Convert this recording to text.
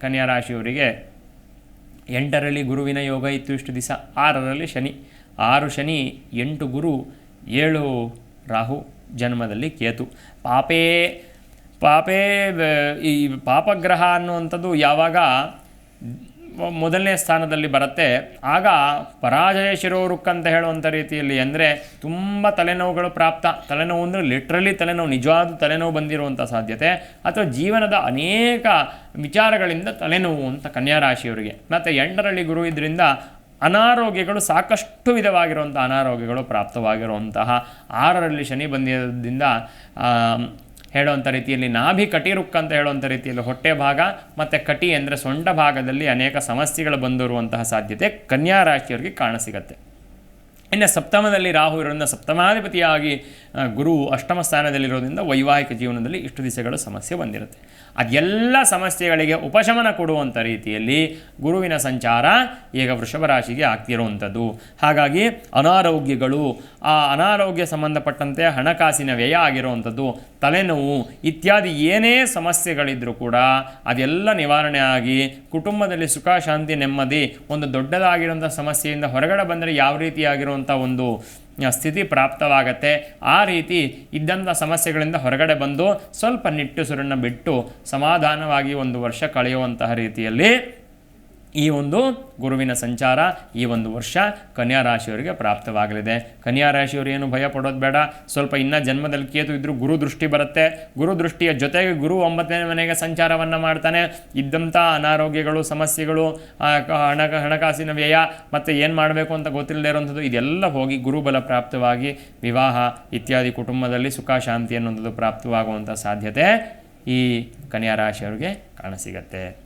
ಕನ್ಯಾ ರಾಶಿಯವರಿಗೆ ಎಂಟರಲ್ಲಿ ಗುರುವಿನ ಯೋಗ ಇತ್ತು ಇಷ್ಟು ದಿವಸ. ಆರರಲ್ಲಿ ಶನಿ. ಆರು ಶನಿ, ಎಂಟು ಗುರು, ಏಳು ರಾಹು ಜನ್ಮದಲ್ಲಿ ಕೇತು. ಪಾಪೇ ಪಾಪೇ, ಈ ಪಾಪಗ್ರಹ ಅನ್ನುವಂಥದ್ದು ಯಾವಾಗ ಮೊದಲನೇ ಸ್ಥಾನದಲ್ಲಿ ಬರುತ್ತೆ. ಆಗ ಪರಾಜಯ ಶಿರೋರುಕ್ ಅಂತ ಹೇಳುವಂಥ ರೀತಿಯಲ್ಲಿ ಅಂದರೆ ತುಂಬ ತಲೆನೋವುಗಳು ಪ್ರಾಪ್ತ. ತಲೆನೋವು ಅಂದರೆ ಲಿಟ್ರಲಿ ತಲೆನೋವು, ನಿಜವಾದ ತಲೆನೋವು ಬಂದಿರುವಂಥ ಸಾಧ್ಯತೆ. ಅಥವಾ ಜೀವನದ ಅನೇಕ ವಿಚಾರಗಳಿಂದ ತಲೆನೋವು ಅಂತ ಕನ್ಯಾ ರಾಶಿಯವರಿಗೆ ಮತ್ತು ಎಂಟರಲ್ಲಿ ಗುರು ಇದರಿಂದ ಅನಾರೋಗ್ಯಗಳು ಸಾಕಷ್ಟು ವಿಧವಾಗಿರುವಂಥ ಅನಾರೋಗ್ಯಗಳು ಪ್ರಾಪ್ತವಾಗಿರುವಂತಹ. ಆರರಲ್ಲಿ ಶನಿ ಬಂದಿರೋದ್ರಿಂದ ಹೇಳುವಂಥ ರೀತಿಯಲ್ಲಿ ನಾಭಿ ಕಟಿರುಕ್ ಅಂತ ಹೇಳುವಂಥ ರೀತಿಯಲ್ಲಿ ಹೊಟ್ಟೆ ಭಾಗ ಮತ್ತು ಕಟಿ ಅಂದರೆ ಸೊಂಡ ಭಾಗದಲ್ಲಿ ಅನೇಕ ಸಮಸ್ಯೆಗಳು ಬಂದಿರುವಂತಹ ಸಾಧ್ಯತೆ ಕನ್ಯಾ ರಾಶಿಯವರಿಗೆ ಕಾಣಸಿಗತ್ತೆ ಇನ್ನು ಸಪ್ತಮದಲ್ಲಿ ರಾಹು ಇರೋದ್ರಿಂದ ಸಪ್ತಮಾಧಿಪತಿಯಾಗಿ ಗುರು ಅಷ್ಟಮ ಸ್ಥಾನದಲ್ಲಿರೋದ್ರಿಂದ ವೈವಾಹಿಕ ಜೀವನದಲ್ಲಿ ಇಷ್ಟು ದಿವಸಗಳು ಸಮಸ್ಯೆ ಬಂದಿರುತ್ತೆ. ಅದೆಲ್ಲ ಸಮಸ್ಯೆಗಳಿಗೆ ಉಪಶಮನ ಕೊಡುವಂಥ ರೀತಿಯಲ್ಲಿ ಗುರುವಿನ ಸಂಚಾರ ಈಗ ವೃಷಭ ರಾಶಿಗೆ ಆಗ್ತಿರುವಂಥದ್ದು ಹಾಗಾಗಿ ಅನಾರೋಗ್ಯಗಳು, ಆ ಅನಾರೋಗ್ಯ ಸಂಬಂಧಪಟ್ಟಂತೆ ಹಣಕಾಸಿನ ವ್ಯಯ ಆಗಿರುವಂಥದ್ದು ತಲೆನೋವು ಇತ್ಯಾದಿ ಏನೇ ಸಮಸ್ಯೆಗಳಿದ್ದರೂ ಕೂಡ ಅದೆಲ್ಲ ನಿವಾರಣೆ ಆಗಿ ಕುಟುಂಬದಲ್ಲಿ ಸುಖ, ಶಾಂತಿ, ನೆಮ್ಮದಿ, ಒಂದು ದೊಡ್ಡದಾಗಿರುವಂಥ ಸಮಸ್ಯೆಯಿಂದ ಹೊರಗಡೆ ಬಂದರೆ ಯಾವ ರೀತಿಯಾಗಿರುವಂಥ ಒಂದು ಸ್ಥಿತಿ ಪ್ರಾಪ್ತವಾಗತ್ತೆ. ಆ ರೀತಿ ಇದ್ದಂಥ ಸಮಸ್ಯೆಗಳಿಂದ ಹೊರಗಡೆ ಬಂದು ಸ್ವಲ್ಪ ನಿಟ್ಟುಸಿರನ್ನು ಬಿಟ್ಟು ಸಮಾಧಾನವಾಗಿ ಒಂದು ವರ್ಷ ಕಳೆಯುವಂತಹ ರೀತಿಯಲ್ಲಿ ಈ ಒಂದು ಗುರುವಿನ ಸಂಚಾರ ಈ ಒಂದು ವರ್ಷ ಕನ್ಯಾ ರಾಶಿಯವರಿಗೆ ಪ್ರಾಪ್ತವಾಗಲಿದೆ. ಕನ್ಯಾ ರಾಶಿಯವರು ಏನು ಭಯ ಪಡೋದು ಬೇಡ. ಸ್ವಲ್ಪ ಇನ್ನೂ ಜನ್ಮದಲ್ಲಿ ಕೇತು ಇದ್ದರೂ ಗುರು ದೃಷ್ಟಿ ಬರುತ್ತೆ. ಗುರು ದೃಷ್ಟಿಯ ಜೊತೆಗೆ ಗುರು ಒಂಬತ್ತನೇ ಮನೆಗೆ ಸಂಚಾರವನ್ನು ಮಾಡ್ತಾನೆ. ಇದ್ದಂಥ ಅನಾರೋಗ್ಯಗಳು, ಸಮಸ್ಯೆಗಳು ಹಣ, ಹಣಕಾಸಿನ ವ್ಯಯ ಮತ್ತು ಏನು ಮಾಡಬೇಕು ಅಂತ ಗೊತ್ತಿಲ್ಲದೆ ಇರುವಂಥದ್ದು ಇದೆಲ್ಲ ಹೋಗಿ ಗುರುಬಲ ಪ್ರಾಪ್ತವಾಗಿ ವಿವಾಹ ಇತ್ಯಾದಿ ಕುಟುಂಬದಲ್ಲಿ ಸುಖ, ಶಾಂತಿ ಅನ್ನುವಂಥದ್ದು ಪ್ರಾಪ್ತವಾಗುವಂಥ ಸಾಧ್ಯತೆ ಈ ಕನ್ಯಾ ರಾಶಿಯವರಿಗೆ ಕಾಣಸಿಗತ್ತೆ